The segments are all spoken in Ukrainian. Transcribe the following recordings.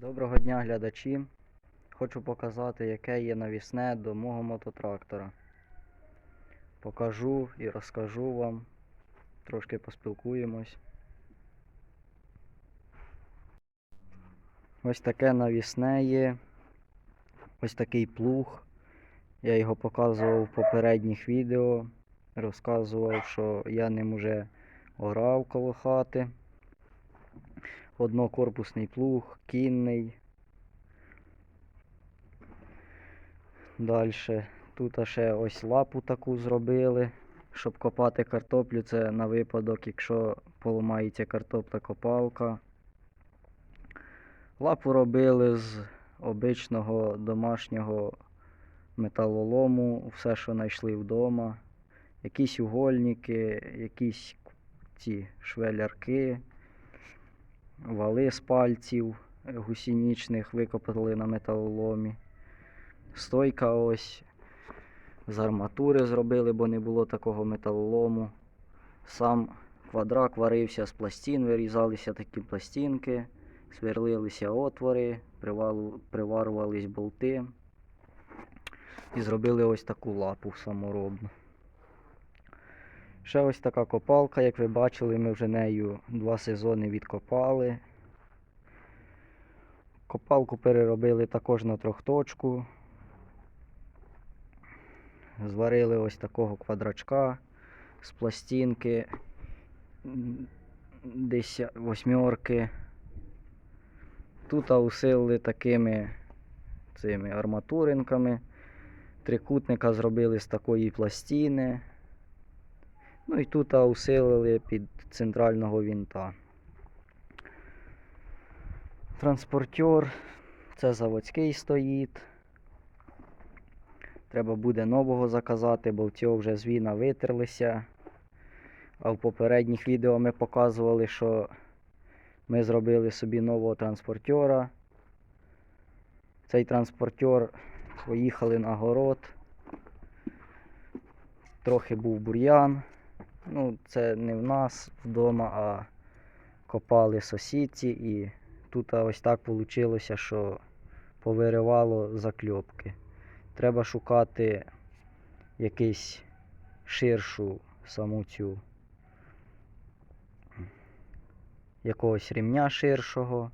Доброго дня глядачі. Хочу показати, яке є навісне до мого мототрактора. Покажу і розкажу вам. Трошки поспілкуємось. Ось таке навісне є. Ось такий плуг. Я його показував в попередніх відео. Розказував, що я ним уже орав коло хати. Однокорпусний плуг, кінний. Далі. Тут ще ось лапу таку зробили, щоб копати картоплю. Це на випадок, якщо поламається картопля копалка. Лапу робили з обичного домашнього металолому, все, що знайшли вдома. Якісь угольники, якісь ці швелярки вали з пальців гусінічних викопали на металоломі. Стойка ось з арматури зробили, бо не було такого металолому. Сам квадрак варився з пластин, вирізалися такі пластинки, сверлилися отвори, приварувались болти. І зробили ось таку лапу саморобну. Ще ось така копалка, як ви бачили, ми вже нею два сезони відкопали. Копалку переробили також на трьохточку. Зварили ось такого квадрачка з пластинки десь восьмерки. Тут усилили такими цими арматуринками. Трикутника зробили з такої пластини. Ну і тут усилили під центрального вінта. Транспортер. Це заводський стоїть. Треба буде нового заказати, бо в цього вже звіна витерлися. А в попередніх відео ми показували, що ми зробили собі нового транспортера. Цей транспортер поїхали на город. Трохи був бур'ян. Ну, це не в нас вдома, а копали сусідці і тут ось так вийшло, що повиривало закльопки. Треба шукати якийсь ширшу саму цю якогось рівня ширшого,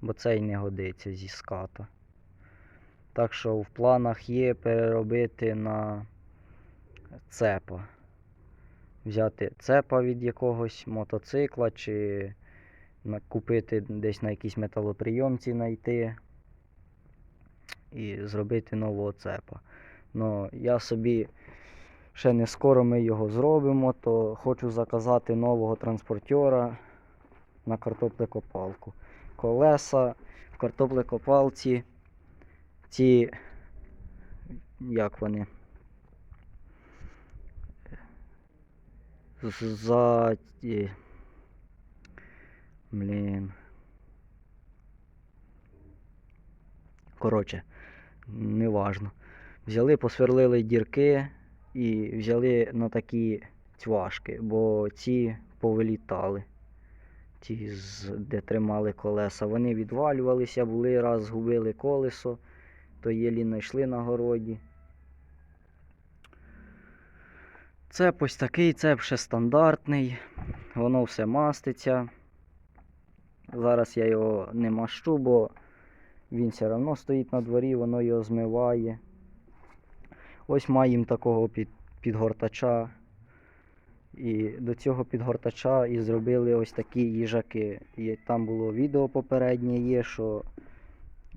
бо цей не годиться зі ската. Так що в планах є переробити на цепа взяти цепа від якогось мотоцикла чи купити десь на якійсь металоприйомці знайти і зробити нового цепа. Ну, я собі ще не скоро ми його зробимо, то хочу заказати нового транспортера на картоплекопалку. Колеса в картоплекопалці ці, як вони? Ті- Блін. Коротше, неважно. Взяли, посверлили дірки і взяли на такі цвашки, бо ці повилітали. Ті, де тримали колеса. Вони відвалювалися, були раз згубили колесо, то єлі знайшли на городі. Цеп ось такий, цеп ще стандартний, воно все маститься. Зараз я його не мащу, бо він все одно стоїть на дворі, воно його змиває. Ось маємо такого під, підгортача. І до цього підгортача і зробили ось такі їжаки. І там було відео попереднє є, що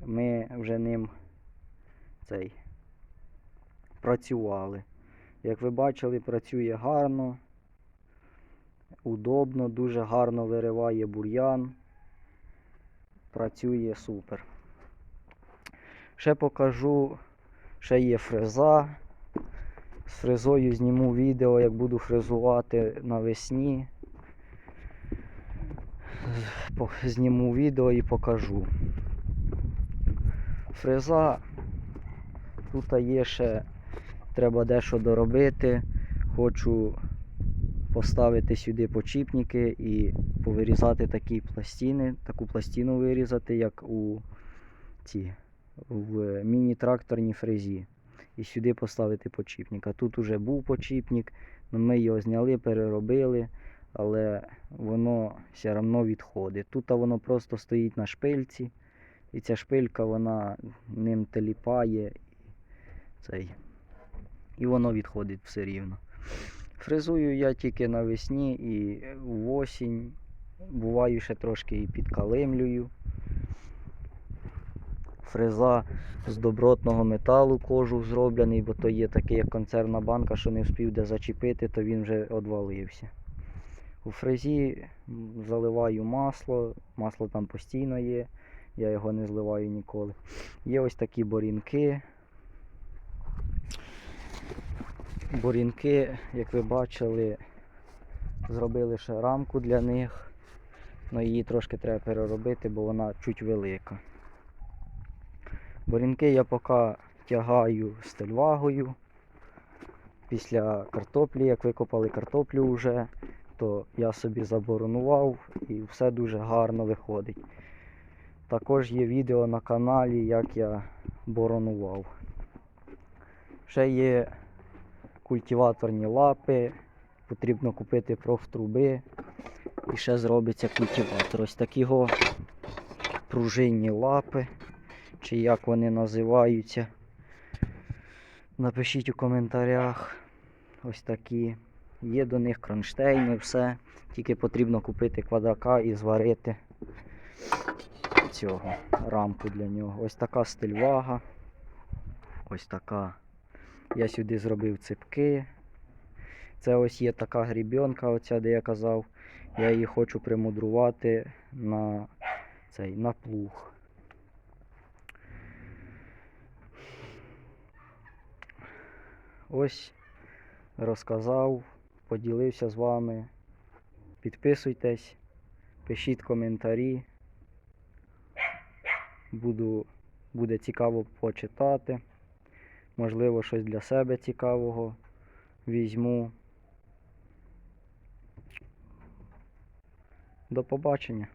ми вже ним цей працювали. Як ви бачили, працює гарно, удобно, дуже гарно вириває бур'ян. Працює супер. Ще покажу, ще є фреза. З фрезою зніму відео, як буду фрезувати навесні. Зніму відео і покажу. Фреза. Тут є ще треба дещо доробити. Хочу поставити сюди почіпники і повирізати такі пластини, таку пластину вирізати, як у ці в міні-тракторній фрезі. І сюди поставити почіпник. А тут уже був почіпник, але ми його зняли, переробили, але воно все одно відходить. Тут воно просто стоїть на шпильці, і ця шпилька вона ним теліпає. Цей. І воно відходить все рівно. Фрезую я тільки навесні і в осінь. Буваю ще трошки і підкалимлюю. Фреза з добротного металу кожух зроблений, бо то є такий як консервна банка, що не встиг де зачепити, то він вже одвалився. У фрезі заливаю масло, масло там постійно є, я його не зливаю ніколи. Є ось такі борінки. Борінки, як ви бачили, зробили ще рамку для них. але її трошки треба переробити, бо вона чуть велика. Борінки я поки тягаю стельвагою. Після картоплі, як викопали картоплю вже, то я собі заборонував і все дуже гарно виходить. Також є відео на каналі, як я боронував. Ще є культиваторні лапи, потрібно купити профтруби. І ще зробиться культиватор. Ось такі го пружинні лапи, чи як вони називаються. Напишіть у коментарях. Ось такі. Є до них кронштейни, все. Тільки потрібно купити квадрака і зварити цього рамку для нього. Ось така стильвага. Ось така. Я сюди зробив ципки. Це ось є така грібенка, оця, де я казав. Я її хочу примудрувати на цей на плуг. Ось розказав, поділився з вами. Підписуйтесь, пишіть коментарі. Буду, буде цікаво почитати. Можливо, щось для себе цікавого візьму. До побачення.